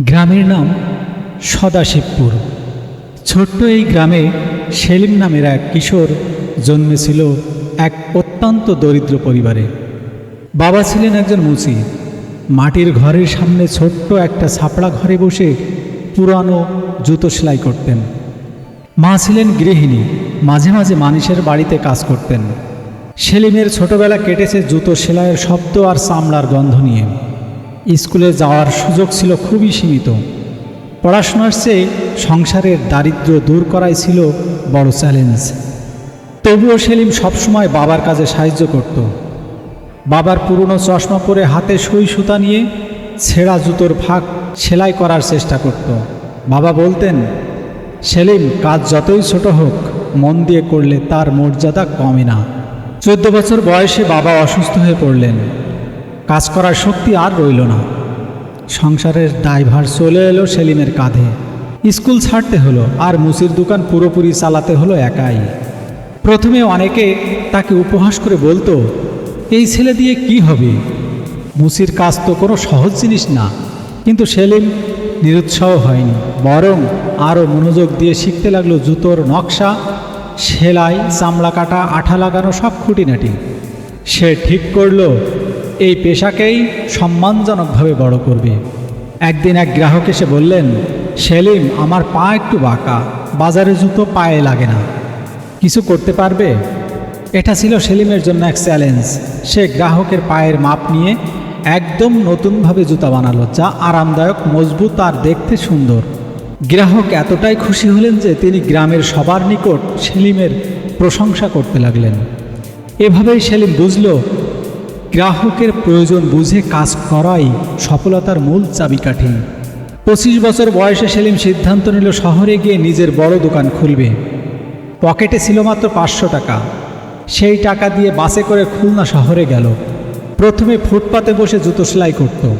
গ্রামের নাম সদাশিবপুর। ছোট্ট এই গ্রামে সেলিম নামের এক কিশোর জন্মেছিল এক অত্যন্ত দরিদ্র পরিবারে। বাবা ছিলেন একজন মুচি মাটির ঘরের সামনে ছোট্ট একটা ছাপড়া ঘরে বসে পুরানো জুতো সেলাই করতেন। মা ছিলেন গৃহিণী, মাঝে মাঝে মানুষের বাড়িতে কাজ করতেন। সেলিমের ছোটবেলা কেটেছে জুতো সেলাইয়ের শব্দ আর চামড়ার গন্ধ নিয়ে। স্কুলে যাওয়ার সুযোগ ছিল খুবই সীমিত। পড়াশোনার চেয়ে সংসারের দারিদ্র্য দূর করাই ছিল বড় চ্যালেঞ্জ। তবুও সেলিম সবসময় বাবার কাজে সাহায্য করত। বাবার পুরনো চশমা পরে হাতে সুই সুতা নিয়ে ছেঁড়া জুতোর ফাঁক সেলাই করার চেষ্টা করত। বাবা বলতেন, সেলিম, কাজ যতই ছোট হোক, মন দিয়ে করলে তার মর্যাদা কমে না। চোদ্দ বছর বয়সে বাবা অসুস্থ হয়ে পড়লেন। কাজ করার শক্তি আর রইল না। সংসারের দায়ভার চলে এলো সেলিমের কাঁধে। স্কুল ছাড়তে হলো আর মুসির দোকান পুরোপুরি চালাতে হলো একাই। প্রথমে অনেকে তাকে উপহাস করে বলতো, এই ছেলে দিয়ে কি হবে? মুসির কাজ তো কোনো সহজ জিনিস না। কিন্তু সেলিম নিরুৎসাহ হয়নি, বরং আরও মনোযোগ দিয়ে শিখতে লাগল জুতোর নকশা, সেলাই, চামড়া কাটা, আঠা লাগানো সব খুঁটিনাটি। সে ঠিক করল এই পেশাকেই সম্মানজনকভাবে বড় করবে। একদিন এক গ্রাহক এসে বললেন, সেলিম, আমার পা একটু বাঁকা, বাজারে জুতো পায়ে লাগে না। কিছু করতে পারবে? এটা ছিল সেলিমের জন্য এক চ্যালেঞ্জ। সে গ্রাহকের পায়ের মাপ নিয়ে একদম নতুনভাবে জুতা বানালো, যা আরামদায়ক, মজবুত আর দেখতে সুন্দর। গ্রাহক এতটাই খুশি হলেন যে তিনি গ্রামের সবার নিকট সেলিমের প্রশংসা করতে লাগলেন। এভাবেই সেলিম বুঝল গ্রাহকের প্রয়োজন বুঝে কাজ করাই সফলতার মূল চাবিকাঠি। পঁচিশ বছর বয়সে সেলিম সিদ্ধান্ত নিল শহরে গিয়ে নিজের বড় দোকান খুলবে। পকেটে ছিল মাত্র পাঁচশো টাকা। সেই টাকা দিয়ে বাসে করে খুলনা শহরে গেল। প্রথমে ফুটপাতে বসে জুতো সেলাই করত।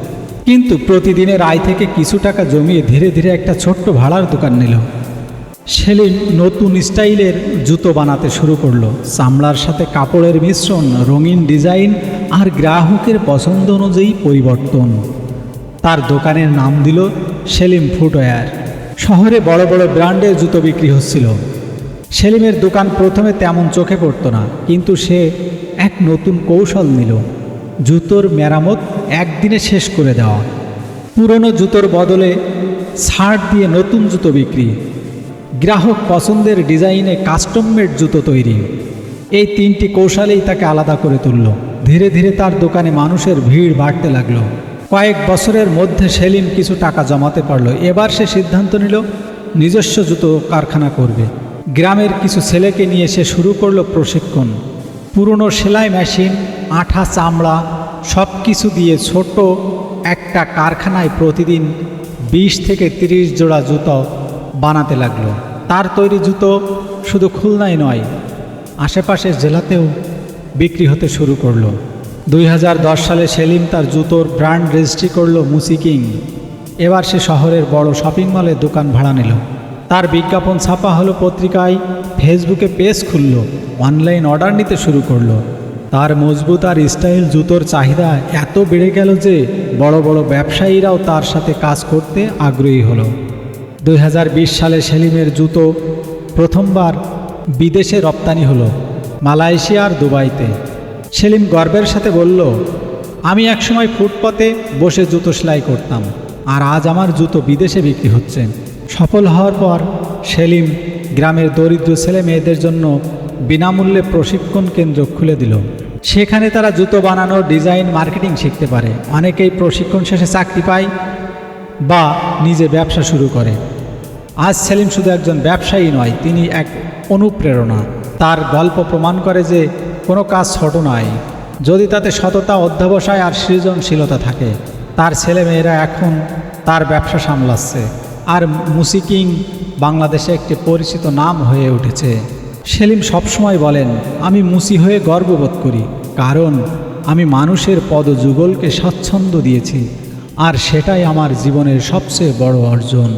কিন্তু প্রতিদিনের আয় থেকে কিছু টাকা জমিয়ে ধীরে ধীরে একটা ছোট্ট ভাড়ার দোকান নিল। সেলিম নতুন স্টাইলের জুতো বানাতে শুরু করল। চামড়ার সাথে কাপড়ের মিশ্রণ, রঙিন ডিজাইন আর গ্রাহকের পছন্দ অনুযায়ী পরিবর্তন। তার দোকানের নাম দিল সেলিম ফুটওয়্যার। শহরে বড় বড় ব্র্যান্ডের জুতো বিক্রি হচ্ছিল। সেলিমের দোকান প্রথমে তেমন চোখে পড়তো না, কিন্তু সে এক নতুন কৌশল নিল। জুতোর মেরামত একদিনে শেষ করে দেওয়া। পুরনো জুতোর বদলে ছাড় দিয়ে নতুন জুতো বিক্রি। গ্রাহক পছন্দের ডিজাইনে কাস্টম মেড জুতো তৈরি। এই তিনটি কৌশলেই তাকে আলাদা করে তুলল। ধীরে ধীরে তার দোকানে মানুষের ভিড় বাড়তে লাগল। কয়েক বছরের মধ্যে সেলিম কিছু টাকা জমাতে পারল। এবার সে সিদ্ধান্ত নিল, নিজস্ব জুতো কারখানা করবে। গ্রামের কিছু ছেলেকে নিয়ে সে শুরু করল প্রশিক্ষণ। পুরনো সেলাই মেশিন, আঠা চামড়া সব কিছু দিয়ে ছোট একটা কারখানায় প্রতিদিন বিশ থেকে তিরিশ জোড়া জুতো বানাতে লাগল। তার তৈরি জুতো শুধু খুলনায় নয়, আশেপাশের জেলাতেও বিক্রি হতে শুরু করল। দুই হাজার দশ সালে সেলিম তার জুতোর ব্র্যান্ড রেজিস্ট্রি করল মুসিকিং এবার সে শহরের বড় শপিং মলে দোকান ভাড়া নিল। তার বিজ্ঞাপন ছাপা হলো পত্রিকায়, ফেসবুকে পেজ খুলল, অনলাইন অর্ডার নিতে শুরু করল। তার মজবুত আর স্টাইল জুতোর চাহিদা এত বেড়ে গেল যে বড় বড় ব্যবসায়ীরাও তার সাথে কাজ করতে আগ্রহী হলো। দুই হাজার বিশ সালে সেলিমের জুতো প্রথমবার বিদেশে রপ্তানি হলো। মালয়েশিয়া আর দুবাইতে। সেলিম গর্বের সাথে বলল, আমি একসময় ফুটপাতে বসে জুতো সেলাই করতাম, আর আজ আমার জুতো বিদেশে বিক্রি হচ্ছে। সফল হওয়ার পর সেলিম গ্রামের দরিদ্র ছেলে মেয়েদের জন্য বিনামূল্যে প্রশিক্ষণ কেন্দ্র খুলে দিল। সেখানে তারা জুতো বানানো, ডিজাইন, মার্কেটিং শিখতে পারে। অনেকেই প্রশিক্ষণ শেষে চাকরি পায় বা নিজে ব্যবসা শুরু করে। আজ সেলিম শুধু একজন ব্যবসায়ী নয়, তিনি এক অনুপ্রেরণা। তার গল্প প্রমাণ করে যে কোনো কাজ ছোট নয়। যদি তাতে সততা, অধ্যবসায় আর সৃজনশীলতা থাকে, তার ছেলেমেয়েরা এখন তার ব্যবসা সামলাচ্ছে। আর মুসিকিং বাংলাদেশে একটি পরিচিত নাম হয়ে উঠেছে। সেলিম সবসময় বলেন, আমি মুসি হয়ে গর্ববোধ করি, কারণ আমি মানুষের পদযুগলকে স্বাচ্ছন্দ্য দিয়েছি, আর সেটাই আমার জীবনের সবচেয়ে বড় অর্জন।